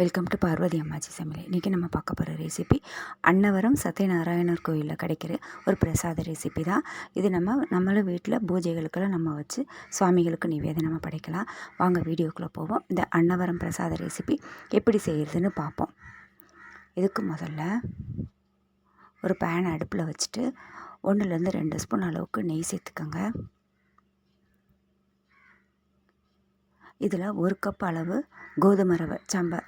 Welcome to Parvati அம்மாச்சி சமையல். இன்றைக்கி நம்ம பார்க்க போகிற ரெசிபி அன்னவரம் சத்யநாராயணர் கோயிலில் கிடைக்கிற ஒரு பிரசாத ரெசிபி தான். இது நம்ம நம்மளும் வீட்டில் பூஜைகளுக்கெல்லாம் நம்ம வச்சு சுவாமிகளுக்கு நிவேதனமாக படைக்கலாம். வாங்க வீடியோக்குள்ளே போவோம். இந்த அன்னவரம் பிரசாத ரெசிபி எப்படி செய்கிறதுன்னு பார்ப்போம். இதுக்கு முதல்ல ஒரு பேன் அடுப்பில் வச்சுட்டு ஒன்றுலேருந்து ரெண்டு ஸ்பூன் அளவுக்கு நெய் சேர்த்துக்கோங்க. இதில் ஒரு கப் அளவு கோதுமை ரவை சம்பா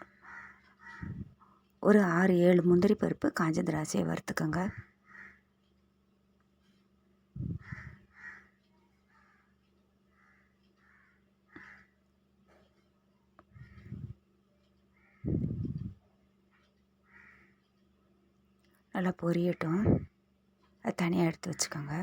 ஒரு ஆறு ஏழு முந்திரி பருப்பு காஞ்ச திராட்சையை வறுத்துக்கோங்க. நல்லா பொரியட்டும். அது தனியாக எடுத்து வச்சுக்கோங்க.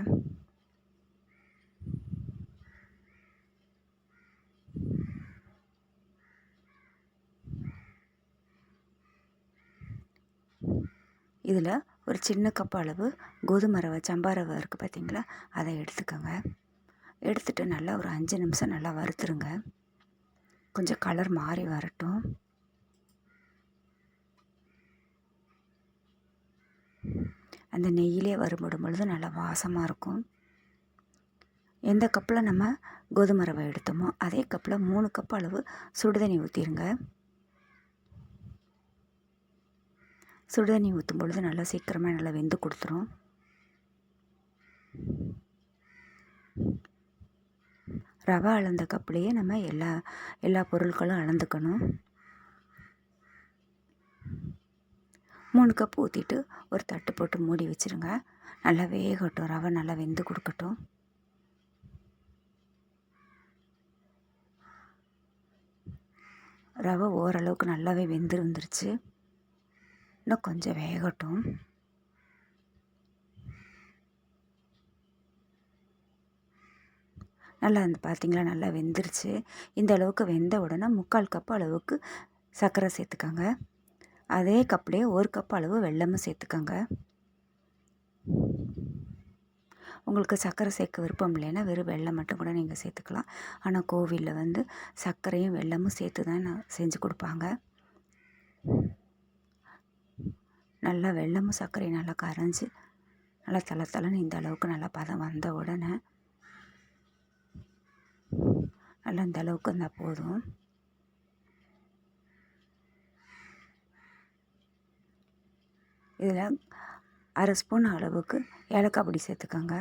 இதில் ஒரு சின்ன கப் அளவு கோதுமை ரவை சம்பா ரவை இருக்குது பார்த்தீங்களா? அதை எடுத்துக்கோங்க. எடுத்துகிட்டு நல்லா ஒரு அஞ்சு நிமிஷம் நல்லா வறுத்துருங்க. கொஞ்சம் கலர் மாறி வரட்டும். அந்த நெய்யிலே வறுபடும் பொழுது நல்லா வாசமாக இருக்கும். எந்த கப்பில் நம்ம கோதுமை ரவை எடுத்தோமோ அதே கப்பில் மூணு கப் அளவு சுடுதண்ணி ஊற்றிடுங்க சுடுதண்ணி ஊற்றும் பொழுது நல்லா சீக்கிரமாக நல்லா வெந்து கொடுத்துரும். ரவை அளந்த கப்புலேயே நம்ம எல்லா எல்லா பொருட்களும் அளந்துக்கணும். மூணு கப் ஊற்றிட்டு ஒரு தட்டு போட்டு மூடி வச்சுருங்க. நல்லா வேகட்டும். ரவை நல்லா வெந்து கொடுக்கட்டும். ரவை ஓரளவுக்கு நல்லாவே வெந்து வந்துருச்சு இன்னும் கொஞ்சம் வேகட்டும். நல்லா அந்த பார்த்திங்களா நல்லா வெந்துருச்சு. இந்த அளவுக்கு வெந்த உடனே முக்கால் கப் அளவுக்கு சர்க்கரை சேர்த்துக்கோங்க. அதே கப்லேயே ஒரு கப் அளவு வெள்ளமும் சேர்த்துக்கோங்க. உங்களுக்கு சர்க்கரை சேர்க்க விருப்பம் இல்லைன்னா வெறும் வெள்ளம் மட்டும் கூட நீங்கள் சேர்த்துக்கலாம். ஆனால் கோவிலில் வந்து சர்க்கரையும் வெள்ளமும் சேர்த்து தான் நான் செஞ்சு கொடுப்பாங்க. நல்லா வெள்ளமும் சர்க்கரையும் நல்லா கரைஞ்சி நல்லா தலை தலைன்னு இந்த அளவுக்கு நல்லா பதம் வந்த உடனே நல்லா இந்த அளவுக்கு இருந்தால் போதும். இதில் அரை ஸ்பூன் அளவுக்கு ஏலக்காய் பொடி சேர்த்துக்கோங்க.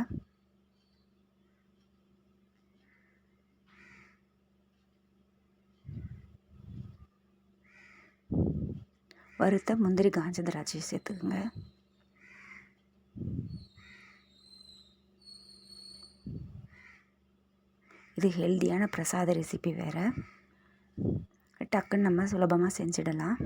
வறுத்த முந்திரி காஞ்ச திராட்சை சேர்த்துக்குங்க. இது ஹெல்த்தியான பிரசாத ரெசிபி வேறு. டக்குன்னு நம்ம சுலபமாக செஞ்சிடலாம்.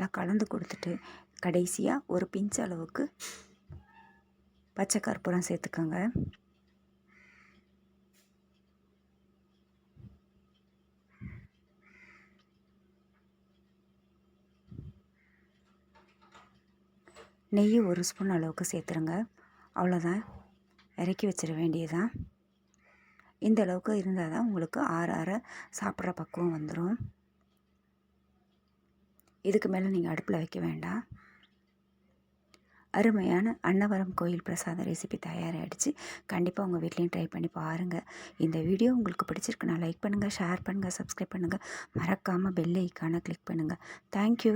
நல்லா கலந்து கொடுத்துட்டு கடைசியாக ஒரு பிஞ்ச் அளவுக்கு பச்சை கற்பூரம் சேர்த்துக்கோங்க. நெய் ஒரு ஸ்பூன் அளவுக்கு சேர்த்துருங்க. அவ்வளோதான் இறக்கி வச்சிட வேண்டியதுதான். இந்த அளவுக்கு இருந்தால் தான் உங்களுக்கு ஆற ஆற சாப்பிட்ற பக்குவம் வந்துடும் இதுக்கு மேலே நீங்கள் அடுப்பில் வைக்க வேண்டாம். அருமையான அன்னவரம் கோயில் பிரசாத ரெசிபி தயாராகிடுச்சு கண்டிப்பாக உங்கள் வீட்லேயும் ட்ரை பண்ணி பாருங்கள் இந்த வீடியோ உங்களுக்கு பிடிச்சிருக்குன்னா லைக் பண்ணுங்கள் ஷேர் பண்ணுங்கள் சப்ஸ்கிரைப் பண்ணுங்கள் மறக்காமல் பெல் ஐக்கானை கிளிக் பண்ணுங்கள் தேங்க்யூ